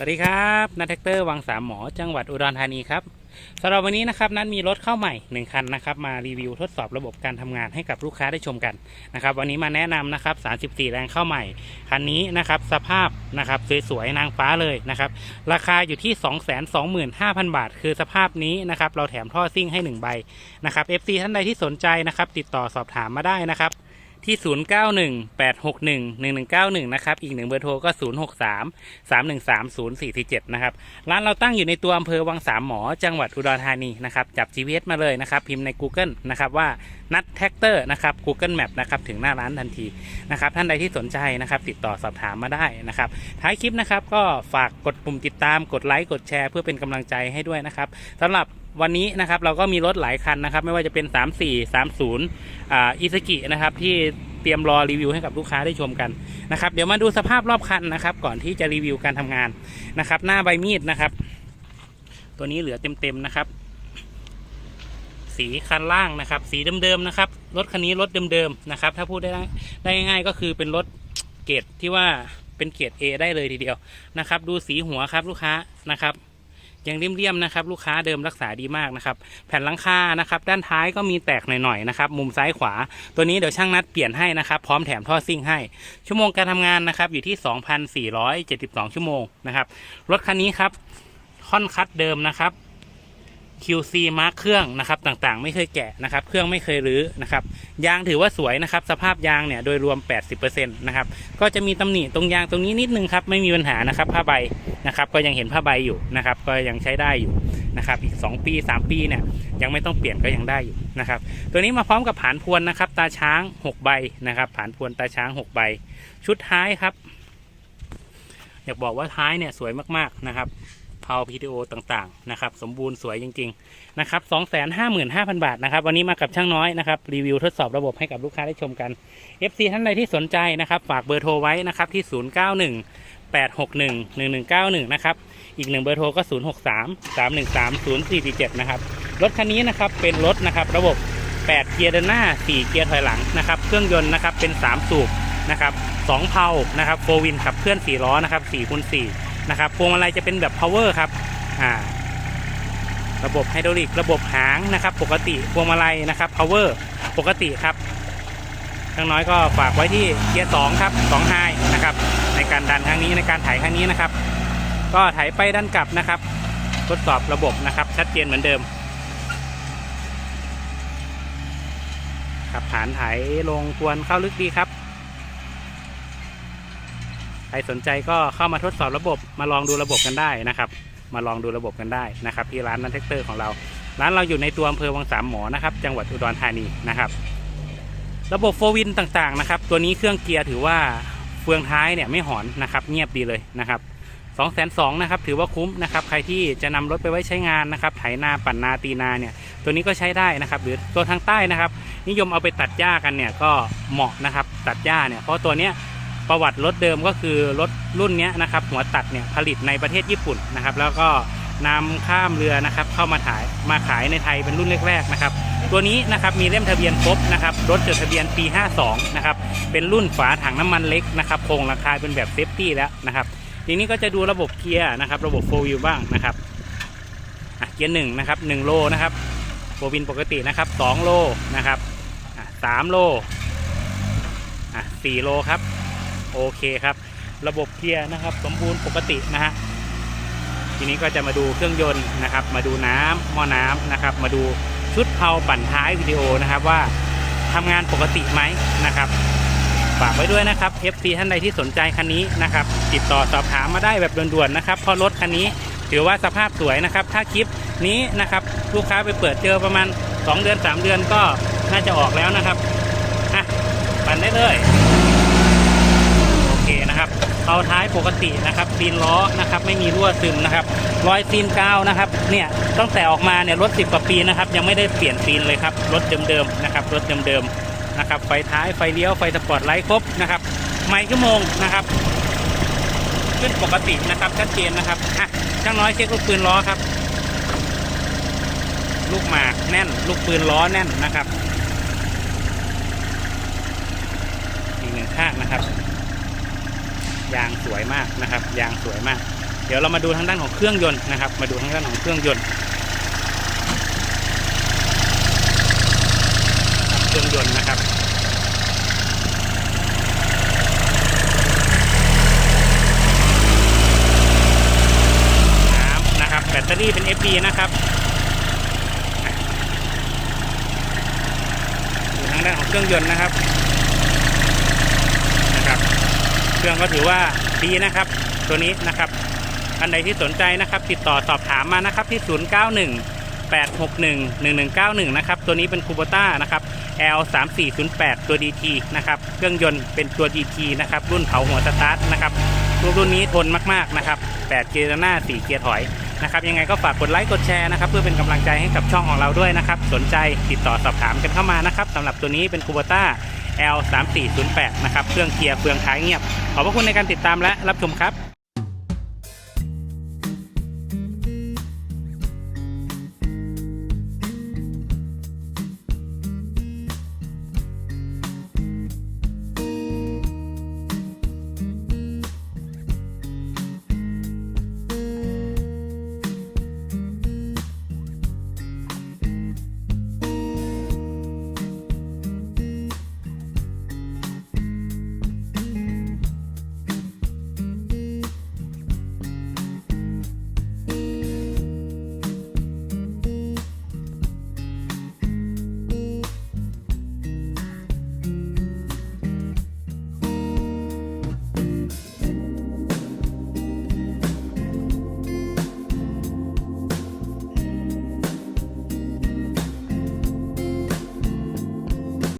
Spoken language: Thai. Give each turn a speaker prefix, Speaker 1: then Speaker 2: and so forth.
Speaker 1: สวัสดีครับนัทแท็กเตอร์วังสามหมอจังหวัดอุดรธานีครับสำหรับวันนี้นะครับนัทมีรถเข้าใหม่หนึ่งคันนะครับมารีวิวทดสอบระบบการทำงานให้กับลูกค้าได้ชมกันนะครับวันนี้มาแนะนำนะครับ 34 แรงเข้าใหม่คันนี้นะครับสภาพนะครับสวยๆนางฟ้าเลยนะครับราคาอยู่ที่ 225,000 บาท คือสภาพนี้นะครับเราแถมท่อซิ่งให้1ใบนะครับ FC ท่านใดที่สนใจนะครับติดต่อสอบถามมาได้นะครับ ที่ 0918611191 นะครับ อีกหนึ่งเบอร์โทรก็ 063 313 0447 นะครับ ร้านเราตั้งอยู่ในตัวอำเภอวังสามหมอ จังหวัดอุดรธานีนะครับ จับ GPS มาเลยนะครับ พิมพ์ใน Google นะครับว่านัดแท็กเตอร์นะครับ Google Map นะครับถึงหน้าร้านทันทีนะครับ ท่านใดที่สนใจนะครับ ติดต่อสอบถามมาได้นะครับ ท้ายคลิปนะครับก็ฝากกดปุ่มติดตาม กดไลค์ กดแชร์ เพื่อเป็นกำลังใจให้ด้วยนะครับสำหรับ วันนี้นะครับเราก็มีรถหลายคันนะครับ ไม่ว่าจะเป็น 34 30อ่าอิสกินะครับที่เตรียมรอรีวิวให้กับลูกค้าได้ชมกันนะครับ เดี๋ยวมาดูสภาพรอบคันนะครับ ก่อนที่จะรีวิวการทำงานนะครับ หน้าใบมีดนะครับ ตัวนี้เหลือเต็มๆนะครับ สีคันล่างนะครับ สีเดิมๆนะครับรถคันนี้รถเดิมๆนะครับ ถ้าพูดได้ได้ง่ายๆก็คือเป็นรถเกรดที่ว่าเป็นเกรด A ได้เลยทีเดียวนะครับ ดูสีหัวครับลูกค้านะครับ ยังเรียมๆนะครับ ลูกค้าเดิมรักษาดีมากนะครับ แผ่นหลังคานะครับ ด้านท้ายก็มีแตกหน่อยๆนะครับ มุมซ้ายขวา ตัวนี้เดี๋ยวช่างนัดเปลี่ยนให้นะครับ พร้อมแถมท่อซิ่งให้ ชั่วโมงการทำงานนะครับ อยู่ที่ 2,472 ชั่วโมงนะครับ รถคันนี้ครับค่อนคัดเดิมนะครับ QC มาร์คเครื่องนะครับต่างๆ ไม่เคยแกะนะครับ เครื่องไม่เคยรื้อนะครับ ยางถือว่าสวยนะครับ สภาพยางเนี่ยโดยรวม 80%นะครับ ก็จะมีตำหนิตรงยางตรงนี้นิดนึงครับ ไม่มีปัญหานะครับผ้าใบนะครับ ก็ยังเห็นผ้าใบอยู่นะครับ ก็ยังใช้ได้อยู่นะครับ อีก 2 ปี 3 ปีเนี่ยยังไม่ต้องเปลี่ยนก็ยังได้อยู่นะครับ ตัวนี้มาพร้อมกับผานพวนนะครับ ตาช้าง 6 ใบนะครับผานพวนตาช้าง 6 ใบ ชุดท้ายครับ อยากบอกว่าท้ายเนี่ยสวยมากๆนะครับ เพาพีดีโอต่างๆนะครับสมบูรณ์สวยจริงๆนะครับ255,000บาทนะครับวันนี้มากับช่างน้อยนะครับรีวิวทดสอบระบบให้กับลูกค้าได้ชมกัน FC ท่านใดที่สนใจนะครับฝากเบอร์โทรไว้นะครับที่091 861 1191นะครับอีกหนึ่งเบอร์โทรก็063 313 0447นะครับรถคันนี้นะครับเป็นรถนะครับระบบ8เกียร์เดินหน้า4เกียร์ถอยหลังนะครับเครื่องยนต์นะครับเป็น3สูบนะครับ2เพานะครับโฟวินขับเคลื่อน4ล้อนะครับ4คูณ4 นะครับพวงมาลัยจะเป็นแบบ power ครับอ่าระบบไฮดรอลิกระบบหางนะครับ ปกติพวงมาลัยนะครับ power ปกติครับทั้งน้อยก็ฝากไว้ที่เกียร์2ครับ2ไฮนะครับ ในการดันครั้งนี้ในการถ่ายครั้งนี้นะครับ ก็ถ่ายไปดันกลับนะครับ ทดสอบระบบนะครับ ชัดเจนเหมือนเดิมครับฐานถ่ายลงควรเข้าลึกดีครับ ใครสนใจก็เข้ามาทดสอบระบบมาลองดูระบบกันได้นะครับ มาลองดูระบบกันได้นะครับ ที่ร้านนันเทคเตอร์ของเราร้านเราอยู่ในตัวอำเภอวังสามหมอนะครับ จังหวัดอุดรธานีนะครับ ระบบโฟวินต่างๆนะครับ ตัวนี้เครื่องเกียร์ถือว่าเฟืองท้ายเนี่ยไม่หอนนะครับ เงียบดีเลยนะครับ2องแสนสองนะครับถือว่าคุ้มนะครับใครที่จะนำรถไปไว้ใช้งานนะครับไถนาปั่นนาตีนาเนี่ยตัวนี้ก็ใช้ได้นะครับ หรือตัวทางใต้นะครับ นิยมเอาไปตัดหญ้ากันเนี่ยก็เหมาะนะครับตัดหญ้าเนี่ยเพราะตัวเนี้ย ประวัติรถเดิมก็คือรถรุ่นนี้นะครับหัวตัดเนี่ยผลิตในประเทศญี่ปุ่นนะครับ แล้วก็นำข้ามเรือนะครับเข้ามาถ่ายมาขายในไทยเป็นรุ่นแรกๆนะครับ ตัวนี้นะครับมีเล่มทะเบียนครบนะครับรถจดทะเบียนปี 52 นะครับเป็นรุ่นฝาถังน้ำมันเล็กนะครับโครงราคาเป็นแบบเซฟตี้แล้วนะครับทีนี้ก็จะดูระบบเกียร์นะครับระบบโฟวิวบ้างนะครับเกียร์หนึ่งนะครับหนึ่งโลนะครับโฟวินปกตินะครับสองโลนะครับสามโลสี่โลครับ โอเคครับ ระบบเกียร์นะครับ สมบูรณ์ปกตินะฮะทีนี้ก็จะมาดูเครื่องยนต์นะครับ มาดูน้ำหม้อน้ำนะครับ มาดูชุดเพาปั่นท้ายวิดีโอนะครับว่าทำงานปกติไหมนะครับฝากไว้ด้วยนะครับ FC ท่านใดที่สนใจคันนี้นะครับ ติดต่อสอบถามมาได้แบบด่วนๆนะครับเพราะรถคันนี้ถือว่าสภาพสวยนะครับ ถ้าคลิปนี้นะครับลูกค้าไปเปิดเจอประมาณ 2 เดือน 3 เดือนก็น่าจะออกแล้วนะครับอะปั่นได้เลย นะครับเอาท้ายปกตินะครับซีนล้อนะครับ ไม่มีรั่วซึมนะครับรอยซีนกาวนะครับ เนี่ยตั้งแต่ออกมาเนี่ยรถ 10 กว่าปีนะครับ ยังไม่ได้เปลี่ยนซีนเลยครับรถเดิมๆนะครับรถเดิมๆนะครับ ไฟท้ายไฟเลี้ยวไฟสปอร์ตไลท์ครบนะครับไม่ชั่วโมงนะครับ ขึ้นปกตินะครับชัดเจนนะครับอะช่างน้อยเช็คลูกปืนล้อครับ ลูกหมากแน่น ลูกปืนล้อแน่นนะครับอีกหนึ่งข้างนะครับ ยางสวยมากนะครับ ยางสวยมาก เดี๋ยวเรามาดูทางด้านของเครื่องยนต์นะครับ มาดูทางด้านของเครื่องยนต์เครื่องยนต์นะครับน้ำนะครับแบตเตอรี่เป็น FB นะครับดูทางด้านของเครื่องยนต์นะครับ เครื่องก็ถือว่าดีนะครับ ตัวนี้นะครับอันใดที่สนใจนะครับ ติดต่อสอบถามมานะครับที่ 091 861 1191 นะครับ ตัวนี้เป็นคูโบต้านะครับ L 3 4 0 8ตัว DT นะครับ เครื่องยนต์เป็นตัว DT นะครับ รุ่นเผาหัวสตาร์ทนะครับรุ่นนนี้ทนมาก ๆ นะครับ 8 เกียร์หน้า 4 เกียร์ถอยนะครับ ยังไงก็ฝากกดไลค์กดแชร์นะครับ เพื่อเป็นกำลังใจให้กับช่องของเราด้วยนะครับ สนใจติดต่อสอบถามกันเข้ามานะครับสำหรับตัวนี้เป็นคูโบต้า L 3 4 0 8 นะครับ เครื่องเกียร์เฟืองท้ายเงียบ ขอบพระคุณในการติดตามและรับชมครับ